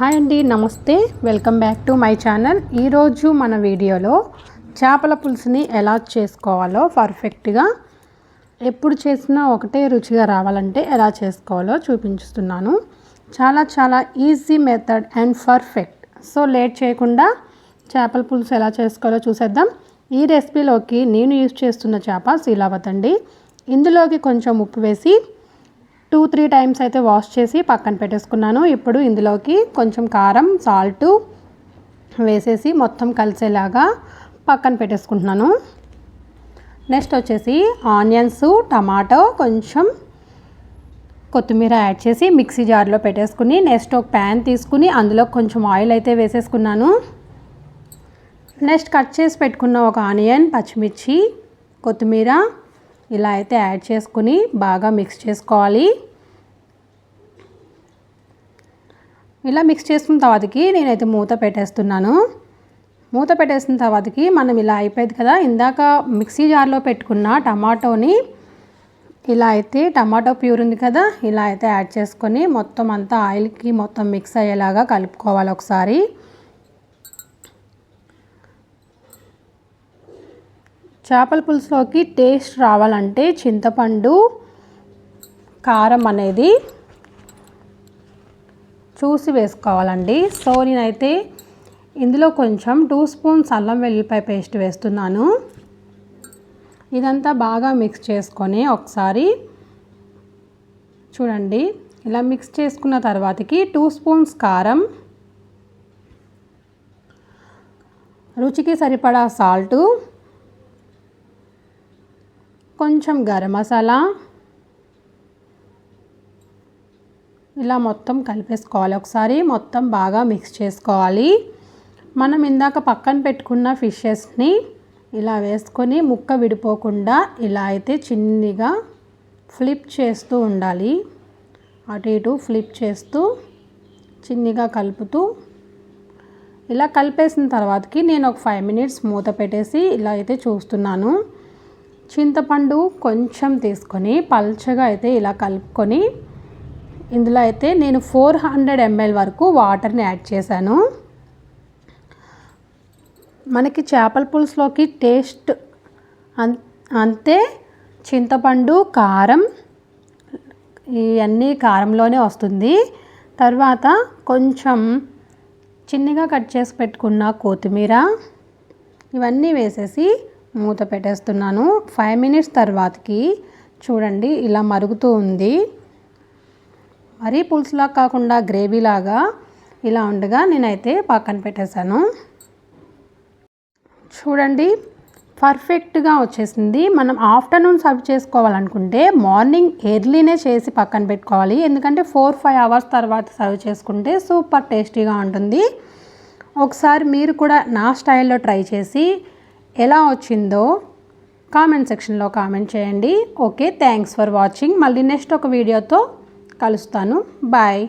Hi అండి నమస్తే. Welcome back to my channel. ఈరోజు మన వీడియోలో చేపల పులుసుని ఎలా చేసుకోవాలో పర్ఫెక్ట్గా ఎప్పుడు చేసినా ఒకటే రుచిగా రావాలంటే ఎలా చేసుకోవాలో చూపించుతున్నాను. చాలా చాలా easy method and perfect. So late చేయకుండా చేపల పులుసు ఎలా చేసుకోవాలో చూసేద్దాం. ఈ రెసిపీలోకి నేను యూజ్ చేస్తున్న చేప శీలావత్ అండి ఇందులోకి కొంచెం ఉప్పు వేసి టూ త్రీ టైమ్స్ అయితే వాష్ చేసి పక్కన పెట్టేసుకున్నాను. ఇప్పుడు ఇందులోకి కొంచెం కారం సాల్ట్ వేసేసి మొత్తం కలిసేలాగా పక్కన పెట్టేసుకుంటున్నాను. నెక్స్ట్ వచ్చేసి ఆనియన్స్ టమాటో కొంచెం కొత్తిమీర యాడ్ చేసి మిక్సీ జార్లో పెట్టేసుకుని నెక్స్ట్ ఒక ప్యాన్ తీసుకుని అందులో కొంచెం ఆయిల్ అయితే వేసేసుకున్నాను. నెక్స్ట్ కట్ చేసి పెట్టుకున్న ఒక ఆనియన్ పచ్చిమిర్చి కొత్తిమీర ఇలా అయితే యాడ్ చేసుకుని బాగా మిక్స్ చేసుకోవాలి. ఇలా మిక్స్ చేసుకున్న తర్వాతకి నేనైతే మూత పెట్టేస్తున్నాను. మూత పెట్టేసిన తర్వాతకి మనం ఇలా అయిపోయింది కదా ఇందాక మిక్సీ జార్లో పెట్టుకున్న టమాటోని ఇలా అయితే టమాటో ప్యూర్ ఉంది కదా ఇలా అయితే యాడ్ చేసుకొని మొత్తం అంతా ఆయిల్కి మొత్తం మిక్స్ అయ్యేలాగా కలుపుకోవాలి ఒకసారి. చేపల పులుసులోకి టేస్ట్ రావాలంటే చింతపండు కారం అనేది చూసి వేసుకోవాలండి. సో నేనైతే ఇందులో కొంచెం టూ స్పూన్స్ అల్లం వెల్లిపాయ పేస్ట్ వేస్తున్నాను. ఇదంతా బాగా మిక్స్ చేసుకొని ఒకసారి చూడండి. ఇలా మిక్స్ చేసుకున్న తర్వాతకి టూ స్పూన్స్ కారం రుచికి సరిపడా సాల్టు కొంచెం గరం మసాలా ఇలా మొత్తం కలిపేసుకోవాలి. ఒకసారి మొత్తం బాగా మిక్స్ చేసుకోవాలి. మనం ఇందాక పక్కన పెట్టుకున్న ఫిషెస్ని ఇలా వేసుకొని ముక్క విడిపోకుండా ఇలా అయితే చిన్నగా ఫ్లిప్ చేస్తూ ఉండాలి. అటు ఇటు ఫ్లిప్ చేస్తూ చిన్నగా కలుపుతూ ఇలా కలిపేసిన తర్వాతకి నేను ఒక ఫైవ్ మినిట్స్ మూత పెట్టేసి ఇలా అయితే చూస్తున్నాను. చింతపండు కొంచెం తీసుకొని పల్చగా అయితే ఇలా కలుపుకొని ఇందులో అయితే నేను ఫోర్ హండ్రెడ్ ఎంఎల్ వరకు వాటర్ని యాడ్ చేశాను. మనకి చేపల పులుసులోకి టేస్ట్ అన్ అంతే. చింతపండు కారం ఇవన్నీ కారంలోనే వస్తుంది. తర్వాత కొంచెం చిన్నగా కట్ చేసి పెట్టుకున్న కొత్తిమీర ఇవన్నీ వేసేసి మూత పెట్టేస్తున్నాను. ఫైవ్ మినిట్స్ తర్వాతకి చూడండి ఇలా మరుగుతూ ఉంది. మరీ పులుసులా కాకుండా గ్రేవీలాగా ఇలా ఉండగా నేనైతే పక్కన పెట్టేశాను. చూడండి పర్ఫెక్ట్గా వచ్చేసింది. మనం ఆఫ్టర్నూన్ సర్వ్ చేసుకోవాలనుకుంటే మార్నింగ్ ఎర్లీనే చేసి పక్కన పెట్టుకోవాలి. ఎందుకంటే ఫోర్ ఫైవ్ అవర్స్ తర్వాత సర్వ్ చేసుకుంటే సూపర్ టేస్టీగా ఉంటుంది. ఒకసారి మీరు కూడా నా స్టైల్లో ట్రై చేసి ఎలా వచ్చిందో కామెంట్ సెక్షన్లో కామెంట్ చేయండి. Okay thanks for watching. మళ్ళీ నెక్స్ట్ ఒక వీడియోతో కలుస్తాను. బాయ్.